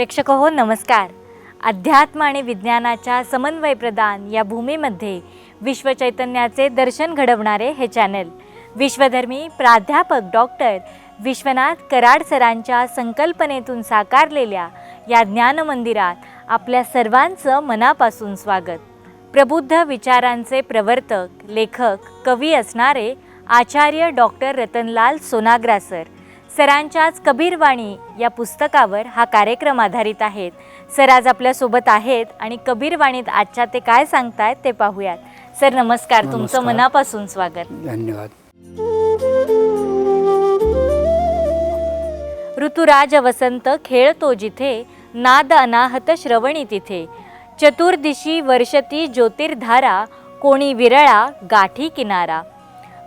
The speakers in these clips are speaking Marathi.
प्रेक्षक हो नमस्कार. अध्यात्म आणि विज्ञानाच्या समन्वय प्रदान या भूमीमध्ये विश्वचैतन्याचे दर्शन घडवणारे हे चॅनल विश्वधर्मी प्राध्यापक डॉक्टर विश्वनाथ कराड सरांच्या संकल्पनेतून साकारलेल्या या ज्ञानमंदिरात आपल्या सर्वांचं मनापासून स्वागत. प्रबुद्ध विचारांचे प्रवर्तक लेखक कवी असणारे आचार्य डॉक्टर रतनलाल सोनाग्रा सर सरांच्याच कबीरवाणी या पुस्तकावर हा कार्यक्रम आधारित आहेत. सर आज आपल्यासोबत आहेत आणि कबीरवाणीत आजच्या ते काय सांगतायत ते पाहूयात. सर नमस्कार. तुमचं. मनापासून स्वागत. धन्यवाद. ऋतुराज वसंत खेळतो जिथे नाद अनाहत श्रवणी तिथे. चतुर्दिशी वर्षती ज्योतिर्धारा कोणी विरळा गाठी किनारा.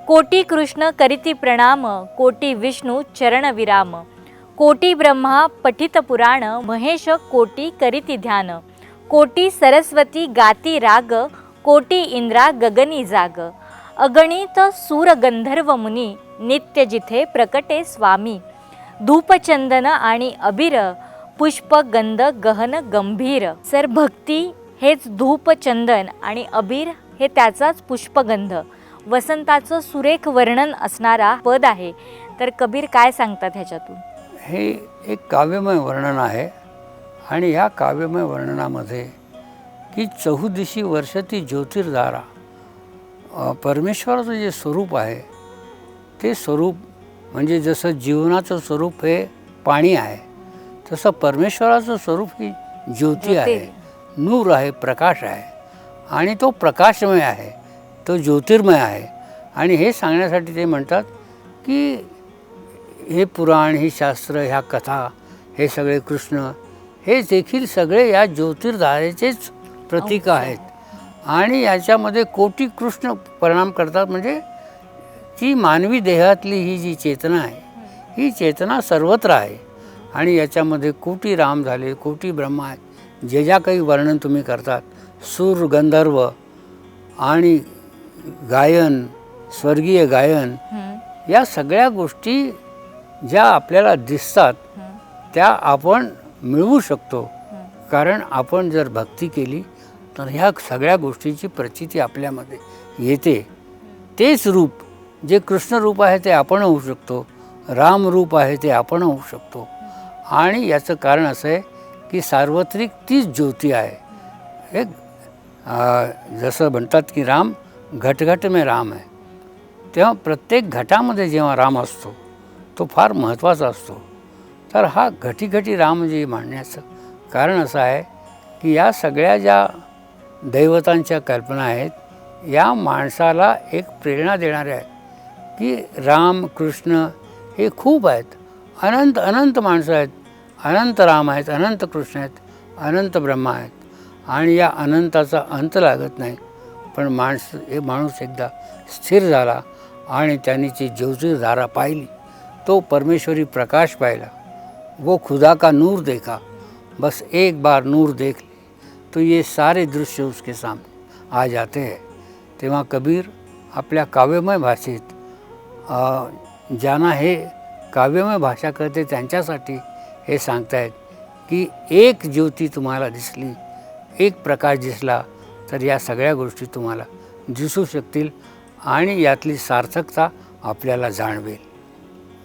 कोटी कृष्ण करीती प्रणाम कोटी विष्णू चरण विराम. कोटी ब्रह्मा पठित पुराण महेश कोटी करीती ध्यान. कोटी सरस्वती गाती राग कोटी इंद्रा गगनी जाग. अगणित सूर गंधर्व मुनी नित्य जिथे प्रकटे स्वामी. धूपचंदन आणि अबिर पुष्प गंध गहन गंभीर. सर भक्ती हेच धूपचंदन आणि अबीर हे त्याचाच पुष्पगंध. वसंताचं सुरेख वर्णन असणारा पद आहे. तर कबीर काय सांगतात ह्याच्यातून? हे एक काव्यमय वर्णन आहे आणि ह्या काव्यमय वर्णनामध्ये की चहुदिशी वर्षती ज्योतिर्धारा अ, परमेश्वराचं जे स्वरूप आहे ते स्वरूप म्हणजे जसं जीवनाचं स्वरूप हे पाणी आहे तसं परमेश्वराचं स्वरूप ही ज्योती आहे नूर आहे प्रकाश आहे आणि तो प्रकाशमय आहे. तो ज्योतिर्मय आहे. आणि हे सांगण्यासाठी ते म्हणतात की हे पुराण ही शास्त्र ह्या कथा हे सगळे कृष्ण हे देखील सगळे या ज्योतिर्धारेचेच प्रतीक आहेत. आणि याच्यामध्ये कोटी कृष्ण परिणाम करतात. म्हणजे ती मानवी देहातली ही जी चेतना आहे ही चेतना सर्वत्र आहे. आणि याच्यामध्ये कोटी राम झाले कोटी ब्रह्मा आहेत. जे ज्या काही वर्णन तुम्ही करतात सूर गंधर्व आणि गायन स्वर्गीय गायन या सगळ्या गोष्टी ज्या आपल्याला दिसतात त्या आपण मिळवू शकतो. कारण आपण जर भक्ती केली तर ह्या सगळ्या गोष्टीची प्रचिती आपल्यामध्ये येते. तेच रूप जे कृष्ण रूप आहे ते आपण होऊ शकतो. राम रूप आहे ते आपण होऊ शकतो. आणि याचं कारण असं आहे की सार्वत्रिक तीच ज्योती आहे. एक जसं म्हणतात की राम घटघट में राम आहे तेव्हा प्रत्येक घटामध्ये जेव्हा राम असतो तो फार महत्त्वाचा असतो. तर हा घटी राम मांडण्याचं कारण असं आहे की या सगळ्या ज्या दैवतांच्या कल्पना आहेत या माणसाला एक प्रेरणा देणाऱ्या आहेत की राम कृष्ण हे खूप आहेत. अनंत अनंत माणसं आहेत. अनंत राम आहेत अनंत कृष्ण आहेत अनंत ब्रह्मा आहेत. आणि या अनंताचा अंत लागत नाही. पण माणस हे माणूस एकदा स्थिर झाला आणि त्यांनी जी ज्योतिर्धारा पाहिली. तो परमेश्वरी प्रकाश पाहिला. वो खुदा का नूर देखा बस एक बार नूर देख ले. तो ये सारे दृश्य उसके सामने आ जाते हैं। तेव्हा कबीर आपल्या काव्यमय भाषेत ज्यांना हे काव्यमय भाषा करते त्यांच्यासाठी हे सांगतायत की एक ज्योती तुम्हाला दिसली एक प्रकाश दिसला तर या सगळ्या गोष्टी तुम्हाला दिसू शकतील आणि यातली सार्थकता आपल्याला जाणवेल.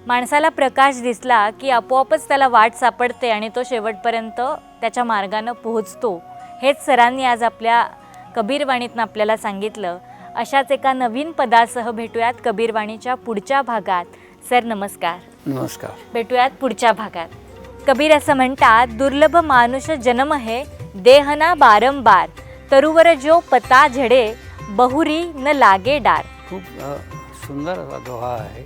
माणसाला प्रकाश दिसला की आपोआपच त्याला वाट सापडते आणि तो शेवटपर्यंत त्याच्या मार्गानं पोहोचतो. हेच सरांनी आज आपल्या कबीरवाणीतनं आपल्याला सांगितलं. अशाच एका नवीन पदासह भेटूयात कबीरवाणीच्या पुढच्या भागात. सर नमस्कार. नमस्कार. भेटूयात पुढच्या भागात. कबीर असं म्हणतात दुर्लभ मानुष जन्म हे देहना बारंबार. तरुवर जो पता झडे बहुरी न लागे डार. खूप सुंदर असा दोहा आहे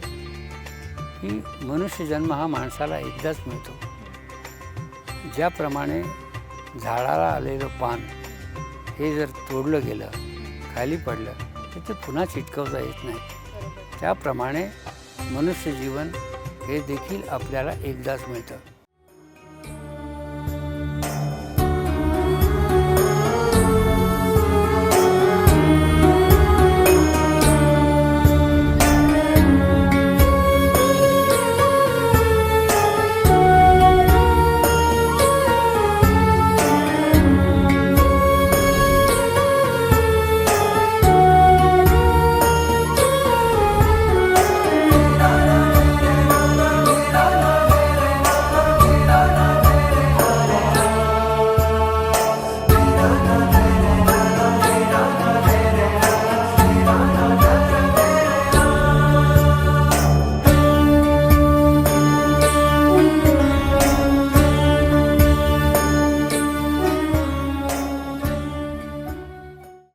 की मनुष्य जन्म हा माणसाला एकदाच मिळतो. ज्याप्रमाणे झाडाला आलेलं पान हे जर तोडलं गेलं खाली पडलं तर ते पुन्हा चिटकवता येत नाही. त्याप्रमाणे मनुष्य जीवन हे देखील आपल्याला एकदाच मिळतं.